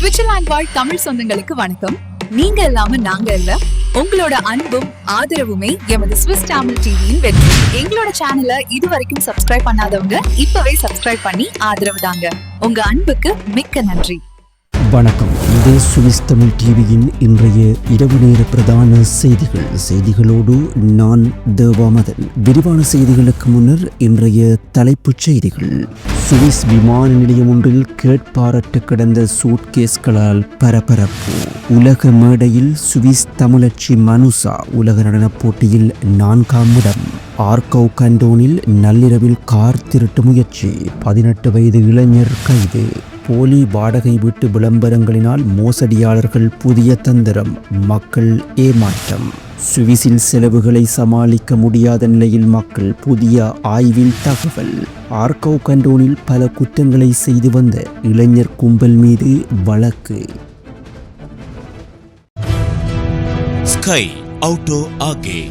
Switzerland வாழ் தமிழ் சொந்தங்களுக்கு வணக்கம். நீங்க இல்லாம நாங்க இல்ல. உங்களோட அன்பும் ஆதரவுமே எமது ஸ்விஸ் தமிழ் டிவியின் வெற்றி. எங்களோட சேனலை இதுவரைக்கும் சப்ஸ்கிரைப் பண்ணாதவங்க இப்பவே சப்ஸ்கிரைப் பண்ணி ஆதரவு தாங்க. உங்க அன்புக்கு மிக்க நன்றி. வணக்கம். இது சுவிஸ் தமிழ் டிவியின் இன்றைய இரவு நேர பிரதான செய்திகள். செய்திகளோடு நான் தேவாமதன். விரிவான செய்திகளுக்கு முன்னர் இன்றைய தலைப்புச் செய்திகள். சுவிஸ் விமான நிலையம் ஒன்றில் கேட்பாரற்று கிடந்த சூட்கேஸ்களால் பரபரப்பு. உலக மேடையில் சுவிஸ் தமிழச்சி மனுசா உலக நடனப் போட்டியில் நான்காம் இடம். ஆர்கவ் கண்டோனில் நள்ளிரவில் கார் திருட்டு முயற்சி. பதினெட்டு வயது இளைஞர் கைது. போலி வாடகை வீட்டு விளம்பரங்களினால் மோசடியாளர்கள் புதிய தந்திரம். மக்கள் ஏமாற்றம். சுவிசில் செலவுகளை சமாளிக்க முடியாத நிலையில் மக்கள் புதிய ஆய்வில் தகவல். ஆர்கவ் கண்டோனில் பல குற்றங்களை செய்து வந்த இளைஞர் கும்பல் மீது வழக்கு. ஸ்கை அவுட்டோ ஆகே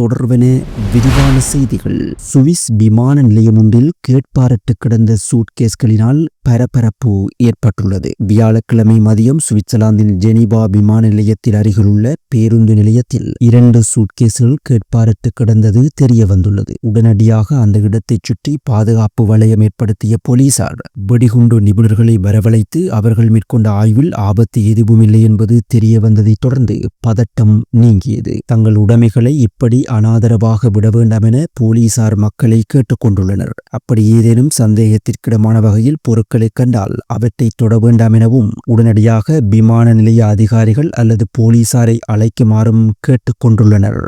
தொடர்பென விரிவான செய்திகள். சுவிஸ் விமான நிலையம் ஒன்றில் கேட்பாரற்று கிடந்த சூட்கேஸ்களினால் பரபரப்பு ஏற்பட்டுள்ளது. வியாழக்கிழமை மதியம் சுவிட்சர்லாந்தின் ஜெனீவா விமான நிலையத்தில் அருகிலுள்ள பேருந்து நிலையத்தில் இரண்டு சூட்கேஸ்கள் கேட்பாரற்று கிடந்தது தெரிய வந்துள்ளது உடனடியாக அந்த இடத்தைச் சுற்றி பாதுகாப்பு வளையம் ஏற்படுத்திய போலீசார் வெடிகுண்டு நிபுணர்களை வரவழைத்து அவர்கள் மேற்கொண்ட ஆய்வில் ஆபத்து எதுவுமில்லை என்பது தெரிய வந்ததைத் தொடர்ந்து பதட்டம் நீங்கியது. தங்கள் உடைமைகளை இப்படி அனாதரவாக விட வேண்டாம் என போலீசார் மக்களை கேட்டுக்கொண்டுள்ளனர். அப்படி ஏதேனும் சந்தேகத்திற்கிடமான வகையில் பொருட்களை கண்டால் அவற்றை தொட வேண்டாம் எனவும் உடனடியாக விமான நிலைய அதிகாரிகள் அல்லது போலீசாரை அழைக்குமாறும் கேட்டுக்கொண்டுள்ளனர்.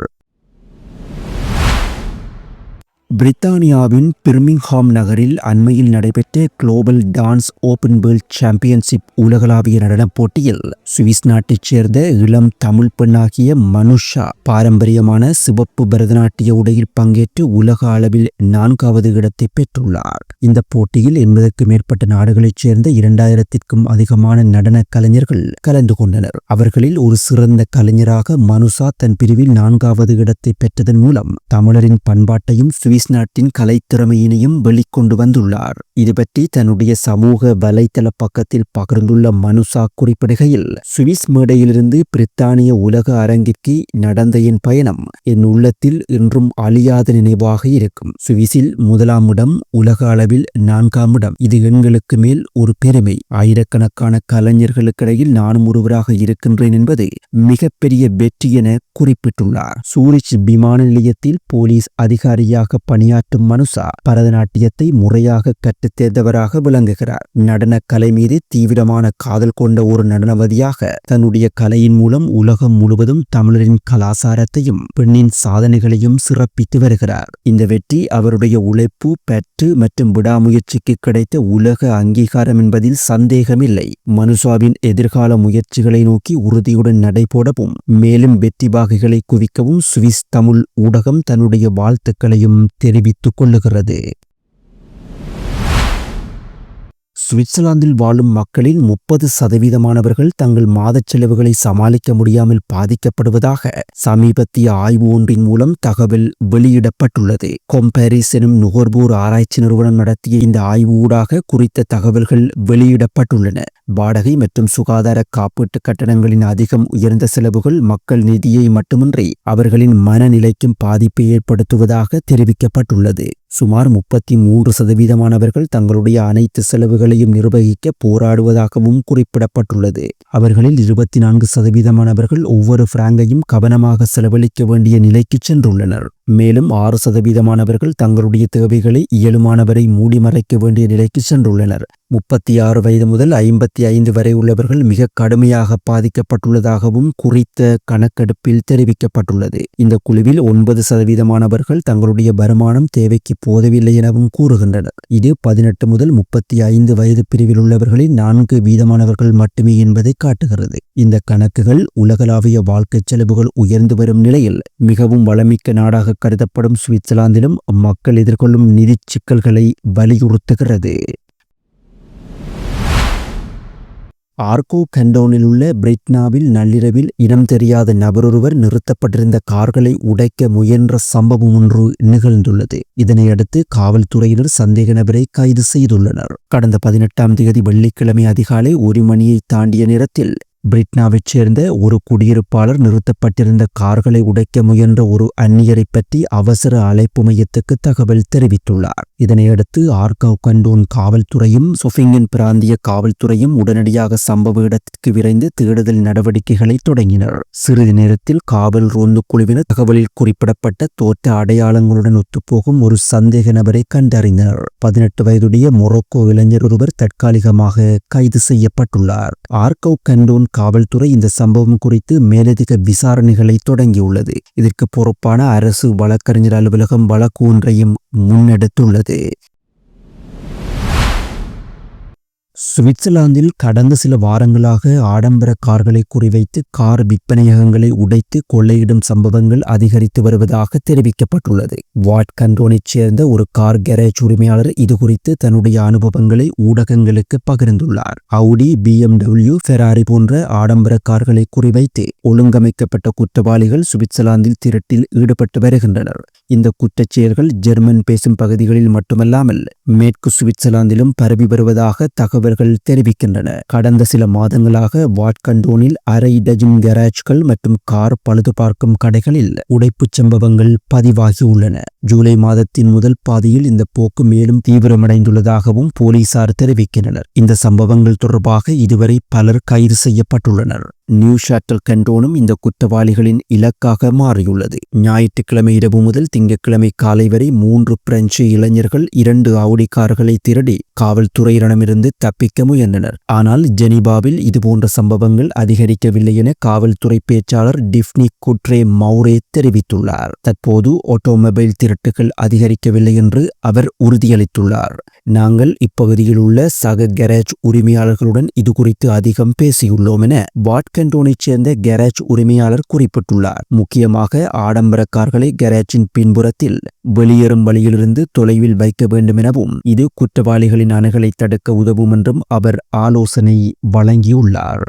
பிரித்தானியாவின் பிர்மிங்ஹாம் நகரில் அண்மையில் நடைபெற்ற global dance open world championship உலகளாவிய நடனப் போட்டியில் சுவிஸ் நாட்டைச் சேர்ந்த இளம் தமிழ் பெண்ணாகிய மனுஷா பாரம்பரியமான சிவப்பு பரதநாட்டிய உடையில் பங்கேற்று உலக அளவில் நான்காவது இடத்தை பெற்றுள்ளார். இந்த போட்டியில் எண்பதற்கும் மேற்பட்ட நாடுகளைச் சேர்ந்த இரண்டாயிரத்திற்கும் அதிகமான நடன கலைஞர்கள் கலந்து கொண்டனர். அவர்களில் ஒரு சிறந்த கலைஞராக மனுஷா தன் பிரிவில் நான்காவது இடத்தை பெற்றதன் மூலம் தமிழரின் பண்பாட்டையும் சுவிஸ் நாட்டின் கலைத்திறமையினையும் வெளிக்கொண்டு வந்துள்ளார். இது பற்றி தன்னுடைய சமூக வலைதள பக்கத்தில் பகிர்ந்துள்ள மனுஷா குறிப்பிடுகையில் சுவிஸ் மேடையிலிருந்து பிரித்தானிய உலக அரங்கிற்கு நடந்த என் பயணம் என் உள்ளத்தில் இன்றும் அழியாத நினைவாக இருக்கும். சுவிஸில் முதலாம் இடம் உலக அளவில் நான்காம் இடம். இது எண்களுக்கு மேல் ஒரு பெருமை. ஆயிரக்கணக்கான கலைஞர்களுக்கிடையில் நானும் ஒருவராக இருக்கின்றேன் என்பது மிகப்பெரிய வெற்றி என குறிப்பிட்டுள்ளார். சூரிச் விமான நிலையத்தில் போலீஸ் அதிகாரியாக பணியாற்றும் மனுஷா பரதநாட்டியத்தை முறையாக கற்றுத் தேர்ந்தவராக விளங்குகிறார். நடன கலை மீது தீவிரமான காதல் கொண்ட ஒரு நடனவதியாக தன்னுடைய கலையின் மூலம் உலகம் முழுவதும் தமிழரின் கலாசாரத்தையும் பெண்ணின் சாதனைகளையும் சிறப்பித்து வருகிறார். இந்த வெற்றி அவருடைய உழைப்பு பற்று மற்றும் விடாமுயற்சிக்கு கிடைத்த உலக அங்கீகாரம் என்பதில் சந்தேகமில்லை. மனுஷாவின் எதிர்கால முயற்சிகளை நோக்கி உறுதியுடன் நடைபோடவும் மேலும் வெற்றி பாகைகளை குவிக்கவும் சுவிஸ் தமிழ் ஊடகம் தன்னுடைய வாழ்த்துக்களையும் தெரிவித்துக் கொள்ளுகிறது. சுவிட்சர்லாந்தில் வாழும் மக்களில் முப்பது சதவீதமானவர்கள் தங்கள் மாதச் செலவுகளை சமாளிக்க முடியாமல் பாதிக்கப்படுவதாக சமீபத்திய ஆய்வு ஒன்றின் மூலம் தகவல் வெளியிடப்பட்டுள்ளது. கொம்பாரிஸ் எனும் நுகர்வோர் ஆராய்ச்சி நிறுவனம் நடத்திய இந்த ஆய்வு ஊடாக குறித்த தகவல்கள் வெளியிடப்பட்டுள்ளன. வாடகை மற்றும் சுகாதார காப்பீட்டு கட்டணங்களின் அதிகம் உயர்ந்த செலவுகள் மக்கள் நிதியை மட்டுமின்றி அவர்களின் மனநிலைக்கும் பாதிப்பை ஏற்படுத்துவதாக தெரிவிக்கப்பட்டுள்ளது. சுமார் முப்பத்தி மூன்று சதவீதமானவர்கள் தங்களுடைய அனைத்து செலவுகளையும் நிர்வகிக்க போராடுவதாகவும் குறிப்பிடப்பட்டுள்ளது. அவர்களில் இருபத்தி நான்கு சதவீதமானவர்கள் ஒவ்வொரு பிராங்கையும் கவனமாக செலவழிக்க வேண்டிய நிலைக்கு சென்றுள்ளனர். மேலும் ஆறு சதவீதமானவர்கள் தங்களுடைய தேவைகளை இயலுமானவரை மூடி மறைக்க வேண்டிய நிலைக்கு சென்றுள்ளனர். முப்பத்தி ஆறு வயது முதல் ஐம்பத்தி ஐந்து வரை உள்ளவர்கள் மிக கடுமையாக பாதிக்கப்பட்டுள்ளதாகவும் குறித்த கணக்கெடுப்பில் தெரிவிக்கப்பட்டுள்ளது. இந்த குழுவில் ஒன்பது சதவீதமானவர்கள் தங்களுடைய வருமானம் தேவைக்கு போதவில்லை எனவும் கூறுகின்றனர். இது பதினெட்டு முதல் முப்பத்தி ஐந்து வயது பிரிவில் உள்ளவர்களில் நான்கு வீதமானவர்கள் மட்டுமே என்பதை காட்டுகிறது. இந்த கணக்குகள் உலகளாவிய வாழ்க்கை செலவுகள் உயர்ந்து வரும் நிலையில் மிகவும் வளமிக்க நாடாக கருதப்படும் சுவிட்சர்லாந்திலும் மக்கள் எதிர்கொள்ளும் நிதி சிக்கல்களை வலியுறுத்துகிறது. ஆர்கோ கண்டோனில் உள்ள பிரிட்னாவில் நள்ளிரவில் இனம் தெரியாத நபரொருவர் நிறுத்தப்பட்டிருந்த கார்களை உடைக்க முயன்ற சம்பவம் ஒன்று நிகழ்ந்துள்ளது. இதனையடுத்து காவல்துறையினர் சந்தேக நபரை கைது செய்துள்ளனர். கடந்த பதினெட்டாம் தேதி வெள்ளிக்கிழமை அதிகாலை ஒரு மணியை தாண்டிய நேரத்தில் பிரிட்னாவைச் சேர்ந்த ஒரு குடியிருப்பாளர் நிறுத்தப்பட்டிருந்த கார்களை உடைக்க முயன்ற ஒரு அந்நியரை பற்றி அவசர அழைப்பு மையத்துக்கு தகவல் தெரிவித்துள்ளார். இதனையடுத்து ஆர்கவ் கண்டோன் காவல்துறையும் சொஃபிங்கன் பிராந்திய காவல்துறையும் உடனடியாக சம்பவ இடத்திற்கு விரைந்து தேடுதல் நடவடிக்கைகளை தொடங்கினர். சிறிது நேரத்தில் காவல் ரோந்து குழுவினர் தகவலில் குறிப்பிடப்பட்ட தோற்ற அடையாளங்களுடன் ஒத்துப்போகும் ஒரு சந்தேக நபரை கண்டறிந்தனர். பதினெட்டு வயதுடைய மொரோக்கோ இளைஞர் ஒருவர் தற்காலிகமாக கைது செய்யப்பட்டுள்ளார். ஆர்கவ் கண்டோன் காவல்துறை இந்த சம்பவம் குறித்து மேலதிக விசாரணைகளை தொடங்கியுள்ளது. இதற்கு பொறுப்பான அரசு வழக்கறிஞர் அலுவலகம் வழக்கு ஒன்றையும் முன்னெடுத்துள்ளது. சுவிட்சர்லாந்தில் கடந்த சில வாரங்களாக ஆடம்பர கார்களை குறிவைத்து கார் விற்பனையகங்களை உடைத்து கொள்ளையிடும் சம்பவங்கள் அதிகரித்து வருவதாக தெரிவிக்கப்பட்டுள்ளது. வாட் கண்டோனைச் சேர்ந்த ஒரு கார் கேரேஜ் உரிமையாளர் இதுகுறித்து தன்னுடைய அனுபவங்களை ஊடகங்களுக்கு பகிர்ந்துள்ளார். அவுடி பிஎம்டபிள்யூ ஃபெராரி போன்ற ஆடம்பர கார்களை குறிவைத்து ஒழுங்கமைக்கப்பட்ட குற்றவாளிகள் சுவிட்சர்லாந்தில் திரட்டில் ஈடுபட்டு வருகின்றனர். இந்த குற்றச்செயல்கள் ஜெர்மன் பேசும் பகுதிகளில் மட்டுமல்லாமல் மேற்கு சுவிட்சர்லாந்திலும் பரவி வருவதாக தகவல்கள் தெரிவிக்கின்றன கடந்த சில மாதங்களாக வாட்கண்டோனில் அரை டஜன் கராஜ்கள் மற்றும் கார் பழுது பார்க்கும் கடைகளில் உடைப்புச் சம்பவங்கள் பதிவாகியுள்ளன ஜூலை மாதத்தின் முதல் பாதியில் இந்த போக்கு மேலும் தீவிரமடைந்துள்ளதாகவும் போலீசார் தெரிவிக்கின்றனர். இந்த சம்பவங்கள் தொடர்பாக இதுவரை பலர் கைது செய்யப்பட்டுள்ளனர். நியூ ஷாட்டல் கண்டோனும் இந்த குற்றவாளிகளின் இலக்காக மாறியுள்ளது. ஞாயிற்றுக்கிழமை இரவு முதல் திங்கட்கிழமை காலை வரை மூன்று பிரெஞ்சு இளைஞர்கள் இரண்டு ஆவுடி கார்களை திருடி காவல்துறையிடமிருந்து தப்பிக்க முயன்றனர். ஆனால் ஜெனீபாவில் இதுபோன்ற சம்பவங்கள் அதிகரிக்கவில்லை என காவல்துறை பேச்சாளர் டிஃப்னி குட்ரே மௌரே தெரிவித்துள்ளார். தற்போது ஆட்டோமொபைல் திருட்டுகள் அதிகரிக்கவில்லை என்று அவர் உறுதியளித்துள்ளார். நாங்கள் இப்பகுதியில் உள்ள சக கேரேஜ் உரிமையாளர்களுடன் இது குறித்து அதிகம் பேசியுள்ளோம் என வாட் வாட்கண்டோனைச் சேர்ந்த கேரேஜ் உரிமையாளர் குறிப்பிட்டுள்ளார். முக்கியமாக ஆடம்பர கார்களை கேரேஜின் பின்புறத்தில் வெளியேறும் வழியிலிருந்து தொலைவில் வைக்க வேண்டும் எனவும் இது குற்றவாளிகளின் அணுகலை தடுக்க உதவும் என்றும் அவர் ஆலோசனை வழங்கியுள்ளார்.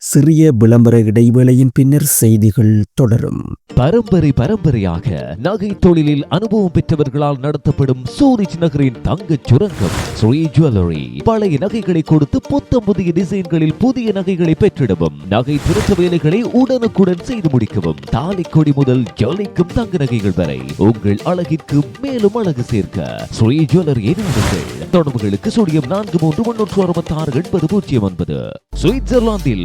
சிறிய விளம்பர இடைவேளையின் பின்னர் செய்திகள் தொடரும். பரம்பரை பரம்பரையாக நகை தொழிலில் அனுபவம் பெற்றவர்களால் நடத்தப்படும் சூரிச் நகரின் தங்க சுரங்கம் ஸ்ரீ ஜுவல்லரி பழைய நகைகளை கொடுத்து புத்தம் புதிய டிசைன்களில் புதிய நகைகளை பெற்றிடவும் நகை திருத்த வேலைகளை உடனுக்குடன் செய்து முடிக்கவும் தாலி கொடி முதல் ஜொலிக்கும் தங்க நகைகள் வரை உங்கள் அழகிற்கு மேலும் அழகு சேர்க்க. ஸ்ரீ ஜுவல்லரி தொடர்புகளுக்கு சுழியம் நான்கு மூன்று முன்னூற்று அறுபத்தி ஆறு எண்பது பூஜ்ஜியம் ஒன்பது. சுவிட்சர்லாந்தில்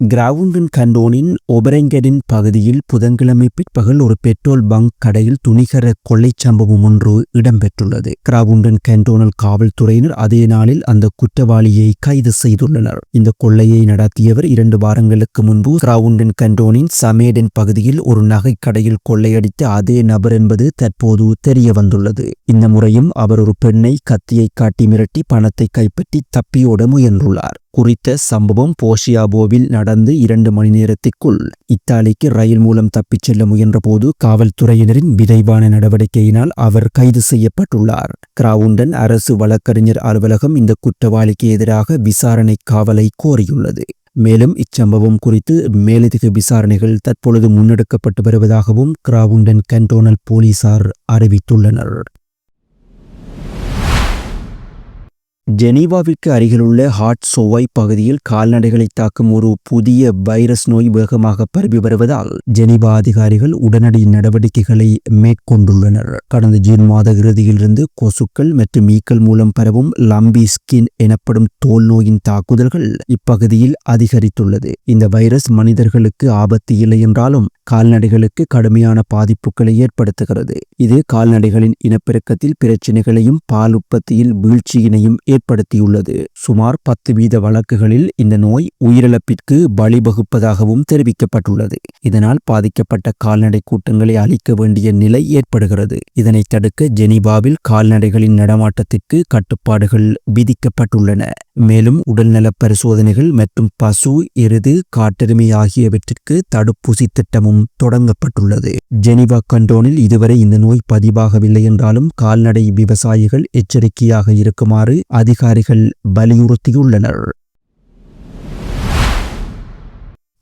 கிராவுங்கன் கண்டோனின் ஒபரெங்கடின் பகுதியில் புதன்கிழமை பிற்பகல் ஒரு பெட்ரோல் பங்க் கடையில் துணிகர கொள்ளைச் சம்பவம் ஒன்று இடம்பெற்றுள்ளது. கிராவுண்டன் கண்டோனல் காவல்துறையினர் அதே நாளில் அந்த குற்றவாளியை கைது செய்துள்ளனர். இந்த கொள்ளையை நடத்தியவர் இரண்டு வாரங்களுக்கு முன்பு கிராவுண்டன் கண்டோனின் சமேடன் பகுதியில் ஒரு நகைக் கடையில் கொள்ளையடித்த அதே நபர் என்பது தற்போது தெரிய வந்துள்ளது இந்த முறையும் அவர் ஒரு பெண்ணை கத்தியை காட்டி மிரட்டி பணத்தை கைப்பற்றி தப்பியோட முயன்றுள்ளார். குறித்த சம்பவம் போஷியாபோவில் நட நடந்து இரண்டு மணி நேரத்திற்குள் இத்தாலிக்கு ரயில் மூலம் தப்பிச் செல்ல முயன்றபோது காவல்துறையினரின் விரைவான நடவடிக்கையினால் அவர் கைது செய்யப்பட்டுள்ளார். கிராவுண்டன் அரசு வழக்கறிஞர் அலுவலகம் இந்த குற்றவாளிக்கு எதிராக விசாரணை காவலை கோரியுள்ளது. மேலும் இச்சம்பவம் குறித்து மேலதிக விசாரணைகள் தற்பொழுது முன்னெடுக்கப்பட்டு வருவதாகவும் கிராவுண்டன் கண்டோனல் போலீசார் அறிவித்துள்ளனர். ஜெனீவாவிற்கு அருகிலுள்ள ஹாட் சோவாய் பகுதியில் கால்நடைகளை தாக்கும் ஒரு புதிய வைரஸ் நோய் வேகமாக பரவி வருவதால் ஜெனீவா அதிகாரிகள் உடனடி நடவடிக்கைகளை மேற்கொண்டுள்ளனர். கடந்த ஜூன் மாத இறுதியிலிருந்து கொசுக்கள் மற்றும் ஈக்கள் மூலம் பரவும் லம்பி ஸ்கின் எனப்படும் தோல் நோயின் தாக்குதல்கள் இப்பகுதியில் அதிகரித்துள்ளது. இந்த வைரஸ் மனிதர்களுக்கு ஆபத்து இல்லை என்றாலும் கால்நடைகளுக்கு கடுமையான பாதிப்புகளை ஏற்படுத்துகிறது. இது கால்நடைகளின் இனப்பெருக்கத்தில் பிரச்சினைகளையும் பால் உற்பத்தியில் வீழ்ச்சியினையும் ஏற்படுத்தியுள்ளது. சுமார் பத்து வீத வழக்குகளில் இந்த நோய் உயிரிழப்பிற்கு வழிவகுப்பதாகவும் தெரிவிக்கப்பட்டுள்ளது. இதனால் பாதிக்கப்பட்ட கால்நடை கூட்டங்களை அளிக்க வேண்டிய நிலை ஏற்படுகிறது. இதனை தடுக்க ஜெனீவாவில் கால்நடைகளின் நடமாட்டத்திற்கு கட்டுப்பாடுகள் விதிக்கப்பட்டுள்ளன. மேலும் உடல்நல பரிசோதனைகள் மற்றும் பசு எருது காட்டெருமை ஆகியவற்றிற்கு தடுப்பூசி திட்டமும் தொடங்கப்பட்டுள்ளது. ஜெனிவா கண்டோனில் இதுவரை இந்த நோய் பதிவாகவில்லை என்றாலும் கால்நடை விவசாயிகள் எச்சரிக்கையாக இருக்குமாறு அதிகாரிகள் வலியுறுத்தியுள்ளனர்.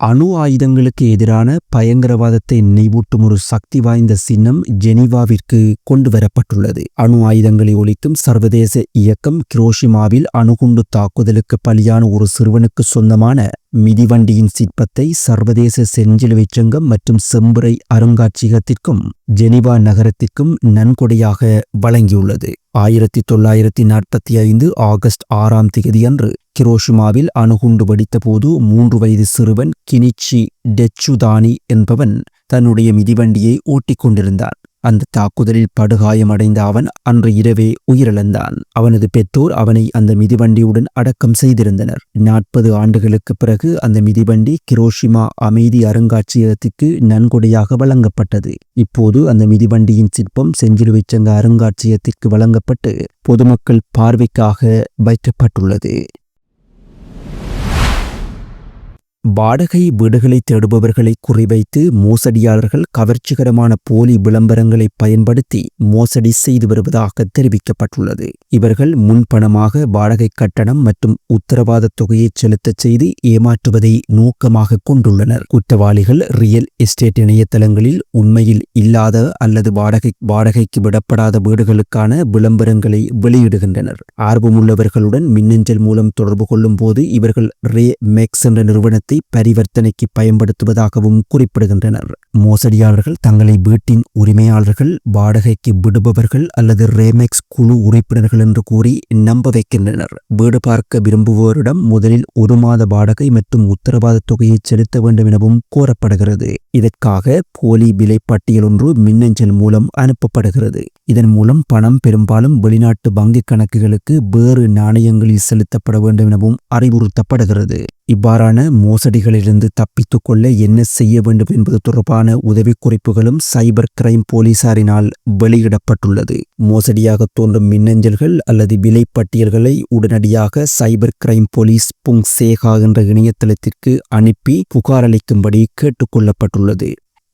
அணு ஆயுதங்களுக்கு எதிரான பயங்கரவாதத்தை நினைவூட்டும் ஒரு சக்தி வாய்ந்த சின்னம் ஜெனீவாவிற்கு கொண்டு வரப்பட்டுள்ளது அணு ஆயுதங்களை ஒழிக்கும் சர்வதேச இயக்கம் கிரோஷிமாவில் அணுகுண்டு தாக்குதலுக்கு பலியான ஒரு சிறுவனுக்கு சொந்தமான மிதிவண்டியின் சிற்பத்தை சர்வதேச செஞ்சிலுவை சங்கம் மற்றும் செம்புரை அருங்காட்சியகத்திற்கும் ஜெனீவா நகரத்திற்கும் நன்கொடையாக வழங்கியுள்ளது. ஆயிரத்தி தொள்ளாயிரத்தி நாற்பத்தி ஐந்து ஆகஸ்ட் ஆறாம் தேதியன்று கிரோஷிமாவில் அணுகுண்டு வெடித்தபோது மூன்று வயது சிறுவன் கினிச்சி டெச்சுதானி என்பவன் தன்னுடைய மிதிவண்டியை ஓட்டிக் கொண்டிருந்தான் அந்த தாக்குதலில் படுகாயமடைந்த அவன் அன்று இரவே உயிரிழந்தான். அவனது பெற்றோர் அவனை அந்த மிதிவண்டியுடன் அடக்கம் செய்திருந்தனர். நாற்பது ஆண்டுகளுக்கு பிறகு அந்த மிதிவண்டி கிரோஷிமா அமைதி அருங்காட்சியகத்திற்கு நன்கொடையாக வழங்கப்பட்டது. இப்போது அந்த மிதிவண்டியின் சிற்பம் செஞ்சிலுவை சங்க அருங்காட்சியகத்திற்கு வழங்கப்பட்டு பொதுமக்கள் பார்வைக்காக வைக்கப்பட்டுள்ளது. வாடகை வீடுகளை தேடுபவர்களை குறிவைத்து மோசடியாளர்கள் கவர்ச்சிகரமான போலி விளம்பரங்களை பயன்படுத்தி மோசடி செய்து வருவதாக தெரிவிக்கப்பட்டுள்ளது. இவர்கள் முன்பணமாக வாடகை கட்டணம் மற்றும் உத்தரவாத தொகையை செலுத்தச் செய்து ஏமாற்றுவதை நோக்கமாக கொண்டுள்ளனர். குற்றவாளிகள் ரியல் எஸ்டேட் இணையதளங்களில் உண்மையில் இல்லாத அல்லது வாடகை வாடகைக்கு விடப்படாத வீடுகளுக்கான விளம்பரங்களை வெளியிடுகின்றனர். ஆர்வமுள்ளவர்களுடன் மின்னஞ்சல் மூலம் தொடர்பு கொள்ளும் போது இவர்கள் ரே மேக்ஸ் என்ற நிறுவனத்தை பரிவர்த்தனைக்கு பயன்படுத்துவதாகவும் குறிப்பிடுகின்றனர். மோசடியாளர்கள் தங்களை வீட்டின் உரிமையாளர்கள் வாடகைக்கு விடுபவர்கள் அல்லது ரேமெக்ஸ் குழு உறுப்பினர்கள் என்று கூறி நம்ப வைக்கின்றனர். வீடு பார்க்க விரும்புவோரிடம் முதலில் ஒரு மாத வாடகை மற்றும் உத்தரவாத தொகையை செலுத்த வேண்டும் எனவும் கோரப்படுகிறது. இதற்காக போலி விலைப்பட்டியல் ஒன்று மின்னஞ்சல் மூலம் அனுப்பப்படுகிறது. இதன் மூலம் பணம் பெரும்பாலும் வெளிநாட்டு வங்கிக் கணக்குகளுக்கு வேறு நாணயங்களில் செலுத்தப்பட வேண்டும் எனவும் அறிவுறுத்தப்படுகிறது. இவ்வாறான மோசடிகளிலிருந்து தப்பித்துக் கொள்ள என்ன செய்ய வேண்டும் என்பது தொடர்பான உதவிக்குறிப்புகளும் சைபர் கிரைம் போலீசாரினால் வெளியிடப்பட்டுள்ளது. மோசடியாக தோன்றும் மின்னஞ்சல்கள் அல்லது விலைப்பட்டியல்களை உடனடியாக சைபர் கிரைம் போலீஸ் புங் சேகா என்ற இணையதளத்திற்கு அனுப்பி புகாரளிக்கும்படி கேட்டுக்கொள்ளப்பட்டுள்ளது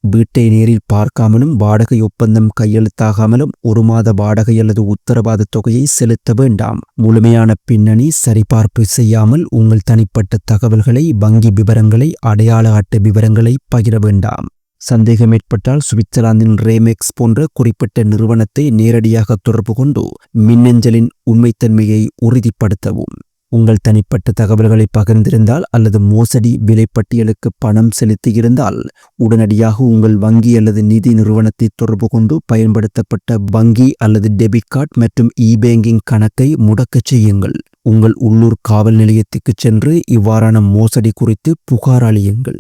வீட்டை நேரில் பார்க்காமலும் வாடகை ஒப்பந்தம் கையெழுத்தாகாமலும் ஒரு மாத வாடகை அல்லது உத்தரவாத தொகையை செலுத்த வேண்டாம். முழுமையான பின்னணி சரிபார்ப்பு செய்யாமல் உங்கள் தனிப்பட்ட தகவல்களை வங்கி விவரங்களை அடையாள அட்டை விவரங்களை பகிர வேண்டாம். சந்தேகம் ஏற்பட்டால் சுவிட்சர்லாந்தின் ரேமெக்ஸ் போன்ற குறிப்பிட்ட நிறுவனத்தை நேரடியாக தொடர்பு கொண்டு மின்னஞ்சலின் உண்மைத்தன்மையை உறுதிப்படுத்தவும். உங்கள் தனிப்பட்ட தகவல்களை பகிர்ந்திருந்தால் அல்லது மோசடி விலைப்பட்டியலுக்கு பணம் செலுத்தியிருந்தால் உடனடியாக உங்கள் வங்கி அல்லது நிதி நிறுவனத்தை தொடர்பு கொண்டு பயன்படுத்தப்பட்ட வங்கி அல்லது டெபிட் கார்டு மற்றும் இ பேங்கிங் கணக்கை முடக்கச் செய்யுங்கள். உங்கள் உள்ளூர் காவல் நிலையத்துக்கு சென்று இவ்வாறான மோசடி குறித்து புகார் அளியுங்கள்.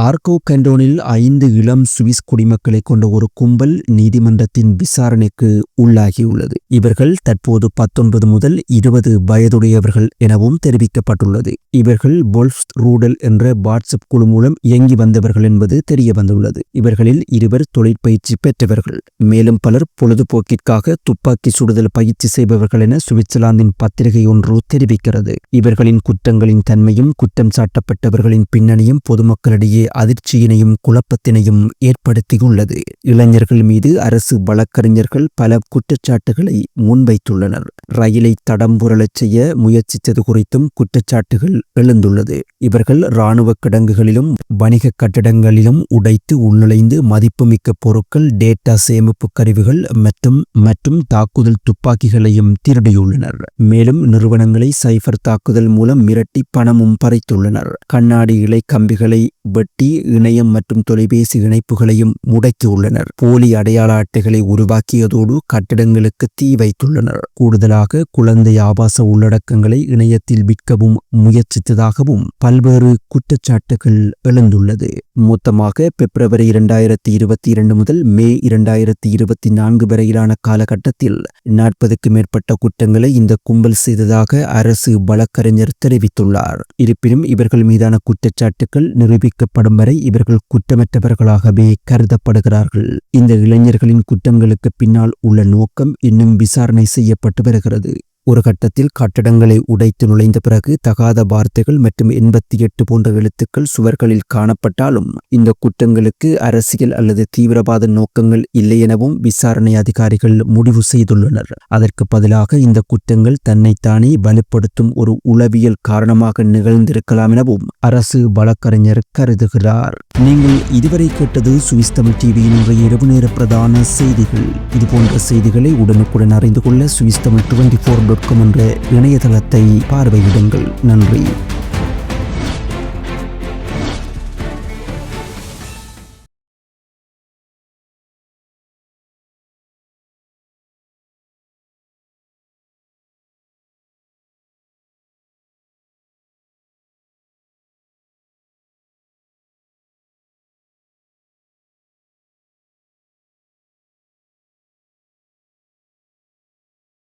ஆர்கோ கண்டோனில் ஐந்து இளம் சுவிஸ் குடிமக்களை கொண்ட ஒரு கும்பல் நீதிமன்றத்தின் விசாரணைக்கு உள்ளாகியுள்ளது. இவர்கள் தற்போது பத்தொன்பது முதல் இருபது வயதுடையவர்கள் எனவும் தெரிவிக்கப்பட்டுள்ளது. இவர்கள் பொல்ஃப் ரூடல் என்ற வாட்ஸ்அப் குழு மூலம் இயங்கி வந்தவர்கள் என்பது தெரிய வந்துள்ளது இவர்களில் இருவர் தொழிற்பயிற்சி பெற்றவர்கள். மேலும் பலர் பொழுதுபோக்கிற்காக துப்பாக்கி சுடுதல் பயிற்சி செய்பவர்கள் என சுவிட்சர்லாந்தின் பத்திரிகை ஒன்று தெரிவிக்கிறது. இவர்களின் குற்றங்களின் தன்மையும் குற்றம் சாட்டப்பட்டவர்களின் பின்னணியும் பொதுமக்களிடையே அதிர்ச்சியினையும் குழப்பத்தினையும் ஏற்படுத்தியுள்ளது. இளைஞர்கள் மீது அரசு வழக்கறிஞர்கள் பல குற்றச்சாட்டுகளை முன்வைத்துள்ளனர். ரயிலை தடம் புரளச் செய்ய முயற்சித்தது குறித்தும் குற்றச்சாட்டுகள் எழுந்துள்ளது. இவர்கள் இராணுவ கிடங்குகளிலும் வணிக கட்டடங்களிலும் உடைத்து உள்நுழைந்து மதிப்புமிக்க பொருட்கள் டேட்டா சேமிப்பு கருவிகள் மற்றும் மற்றும் தாக்குதல் துப்பாக்கிகளையும் திருடியுள்ளனர். மேலும் நிறுவனங்களை சைபர் தாக்குதல் மூலம் மிரட்டி பணமும் பறித்துள்ளனர். கண்ணாடி இலை கம்பிகளை வெட்டி இணையம் மற்றும் தொலைபேசி இணைப்புகளையும் முடக்கியுள்ளனர் போலி அடையாள அட்டைகளை உருவாக்கியதோடு கட்டிடங்களுக்கு தீ வைத்துள்ளனர். கூடுதலாக குழந்தை ஆபாச உள்ளடக்கங்களை இணையத்தில் விற்கவும் முயற்சித்ததாகவும் பல்வேறு குற்றச்சாட்டுகள் எழுந்துள்ளது. மொத்தமாக பிப்ரவரி இரண்டாயிரத்தி இருபத்தி இரண்டு முதல் மே இரண்டாயிரத்தி இருபத்தி நான்கு வரையிலான காலகட்டத்தில் நாற்பதுக்கும் மேற்பட்ட குற்றங்களை இந்த கும்பல் செய்ததாக அரசு வழக்கறிஞர் தெரிவித்துள்ளார். இருப்பினும் இவர்கள் மீதான குற்றச்சாட்டுகள் நிரூபிக்கப்படும் வரை இவர்கள் குற்றமற்றவர்களாகவே கருதப்படுகிறார்கள். இந்த இளைஞர்களின் குற்றங்களுக்கு பின்னால் உள்ள நோக்கம் இன்னும் விசாரணை செய்யப்பட்டு வருகிறது. ஒரு கட்டத்தில் கட்டடங்களை உடைத்து நுழைந்த பிறகு தகாத வார்த்தைகள் மற்றும் எண்பத்தி எட்டு போன்ற எழுத்துக்கள் சுவர்களில் காணப்பட்டாலும் இந்த குற்றங்களுக்கு அரசியல் அல்லது தீவிரவாத நோக்கங்கள் இல்லை எனவும் விசாரணை அதிகாரிகள் முடிவு செய்துள்ளனர். அதற்கு பதிலாக இந்த குற்றங்கள் தன்னைத்தானே வலுப்படுத்தும் ஒரு உளவியல் காரணமாக நிகழ்ந்திருக்கலாம் எனவும் அரசு வழக்கறிஞர் கருதுகிறார். நீங்கள் இதுவரை கேட்டது சுவிஸ் தமிழ் டிவியின் இன்றைய இரவு நேர பிரதான செய்திகள். இதுபோன்ற செய்திகளை உடனுக்குடன் அறிந்து கொள்ள Swiss Tamil twenty four dot com என்ற இணையதளத்தை பார்வையிடுங்கள். நன்றி.